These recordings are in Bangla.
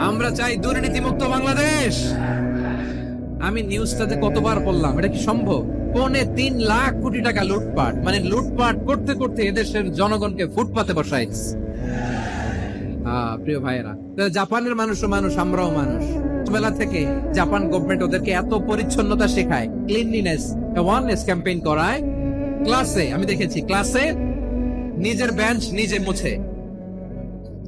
আমরা চাই দুর্নীতিমুক্ত বাংলাদেশ। আমি নিউজটাতে কতবার বললাম এটা কি সম্ভব? পৌনে তিন লাখ কোটি টাকা লুটপাট মানে লুটপাট করতে করতে এদেশের জনগণকে ফুটপাতে আহ, প্রিয় ভাইয়েরা জাপানের মানুষও মানুষ আমরাও মানুষ। ছোটবেলা থেকে জাপান গভর্নমেন্ট ওদেরকে এত পরিচ্ছন্নতা শেখায় ক্লিনলিনেস অ্যাওয়ারনেস ক্যাম্পেইন করায়। ক্লাসে আমি দেখেছি ক্লাসে নিজের বেঞ্চ নিজে মুছে।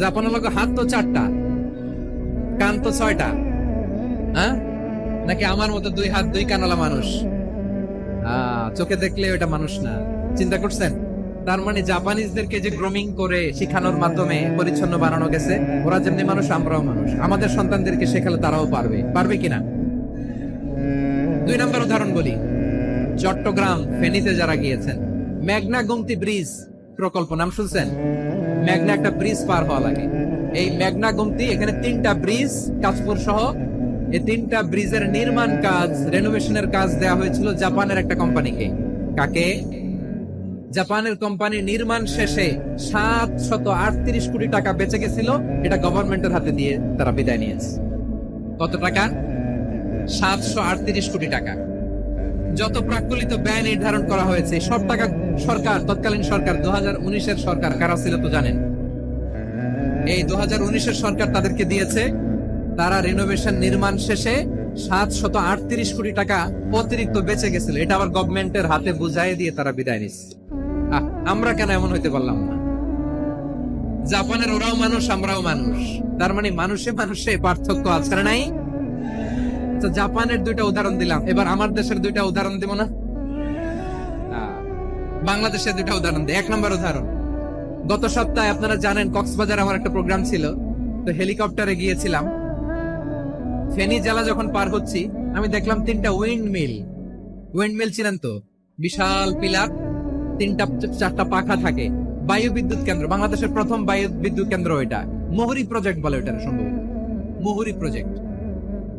জাপানা লাগো হাত তো চারটা, কান তো ছয়টা হ্যাঁ? নাকি আমার মতো দুই হাত দুই কানালা মানুষ? চোখে দেখলে ওটা মানুষ না। চিন্তা করছেন? তার মানে জাপানিজদেরকে যে গ্রোমিং করে শিখানোর মাধ্যমে পরিচ্ছন্ন বানানো গেছে, ওরা যেমনি মানুষ, আমরাও মানুষ। আমাদের সন্তানদেরকে শেখালে তারাও পারবে। পারবে কিনা? দুই নম্বর উদাহরণ বলি। চট্টগ্রাম, ফেনীতে যারা গিয়েছেন। মেঘনা গুমতি ব্রিজ প্রকল্প নাম শুনছেন? মেঘনা একটা ব্রিজ পার হওয়া লাগে। এই মেঘনা গুমতি, এখানে তিনটা ব্রিজ কাশপুর সহ, এই তিনটা ব্রিজের নির্মাণ কাজ রেনোভেশনের কাজ দেওয়া হয়েছিল জাপানের একটা কোম্পানিকে কাকে? জাপানের কোম্পানি নির্মাণ শেষে সাত শত আটত্রিশ কোটি টাকা বেঁচে গেছিল, এটা গভর্নমেন্টের হাতে দিয়ে তারা বিদায় নিয়েছে। কত টাকা? সাতশো আটত্রিশ কোটি টাকা। যত প্রাকুলিত ব্যয় নির্ধারণ করা হয়েছে, সব টাকা সরকার, তৎকালীন সরকার, দু উনিশের সরকার, কারা ছিল তো জানেন? এই দু উনিশের সরকার তাদেরকে দিয়েছে, তারা রিনোভেশন নির্মাণ শেষে সাত শত আটত্রিশ কোটি টাকা অতিরিক্ত বেঁচে গেছিল। এটা আবার গভর্নমেন্টের হাতে বুঝাই দিয়ে তারা বিদায় নিচ্ছে আমরা কেন এমন হইতে পারলাম না? জাপানের ওরাও মানুষ, আমরাও মানুষ। তার মানে মানুষে মানুষে পার্থক্য আছে নাই? তো জাপানের দুইটা উদাহরণ দিলাম। এবার আমার দেশের দুইটা উদাহরণ দিব না? বাংলাদেশের দুইটা উদাহরণ দিই। এক নম্বর উদাহরণ। গত সপ্তাহে আপনারা জানেন, কক্সবাজার আমার একটা প্রোগ্রাম ছিল। তো হেলিকপ্টারে গিয়েছিলাম। ফেনী জেলা যখন পার হচ্ছি, আমি দেখলাম তিনটা উইন্ড মিল উইন্ড মিল ছিলেন তো? বিশাল পিলার, তিনটা, চারটা পাখা থাকে। বায়ু বিদ্যুৎ কেন্দ্র। বাংলাদেশের প্রথম বায়ু বিদ্যুৎ কেন্দ্র এটা মোহরি প্রজেক্ট বলে ওটা সম্ভব। মোহরি প্রজেক্ট।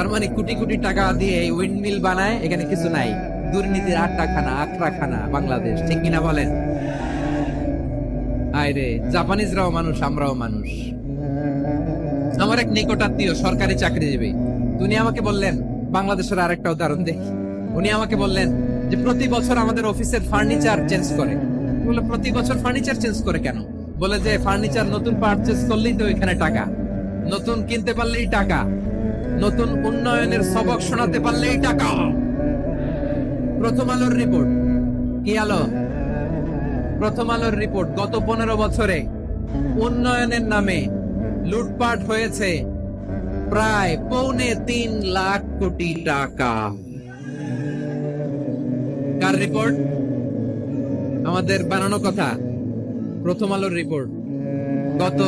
তার মানে কোটি কোটি টাকা দিয়ে এই উইন্ড মিল বানায়, এখানে কিছু নাই। দুর্নীতির আটটা খানা আখড়া খানা বাংলাদেশ, ঠিক কিনা বলেন? আয় রে জাপানিজরাও মানুষ, আমরাও মানুষ। আমার এক নিকটাত্মীয় সরকারি চাকরিজীবী, উনি আমাকে বললেন, বাংলাদেশের আরেকটা উদাহরণ দেখি। উনি আমাকে বললেন যে, প্রতি বছর আমাদের অফিসের ফার্নিচার চেঞ্জ করে। বলে প্রতি বছর ফার্নিচার চেঞ্জ করে কেন? বলে যে ফার্নিচার নতুন পারচেজ করলেই তো এখানে টাকা। নতুন কিনতে পারলেই টাকা। নতুন উন্নয়নের সবক শোনাতে পারলেই টাকা। প্রথম আলোর রিপোর্ট। কি আলো? প্রথম আলোর রিপোর্ট গত পনেরো বছরে। উন্নয়নের নামে লুটপাট হয়েছে প্রায় পৌনে তিন লাখ কোটি টাকা। কার রিপোর্ট? আমাদের বানানো কথা। প্রথম আলোর রিপোর্ট। গত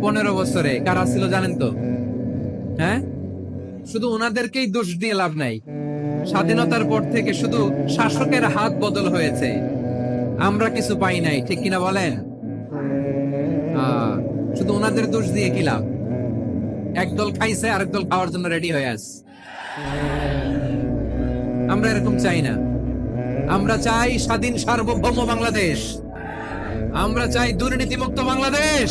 পনেরো বছরে। কারা ছিল জানেন তো? হ্যাঁ? শুধু ওনাদেরকেই দোষ দিয়ে লাভ নাই। স্বাধীনতার পর থেকে শুধু শাসকের হাত বদল হয়েছে। আমরা কিছু পাই নাই, ঠিক কিনা বলেন? শুধু ওনাদের দোষ দিয়ে কি লাভ? একদল খাইছে, আরেক দল খাওয়ার জন্য রেডি হয়ে আছে। আমরা এরকম চাই না। আমরা চাই স্বাধীন সার্বভৌম বাংলাদেশ। আমরা চাই দুর্নীতিমুক্ত বাংলাদেশ।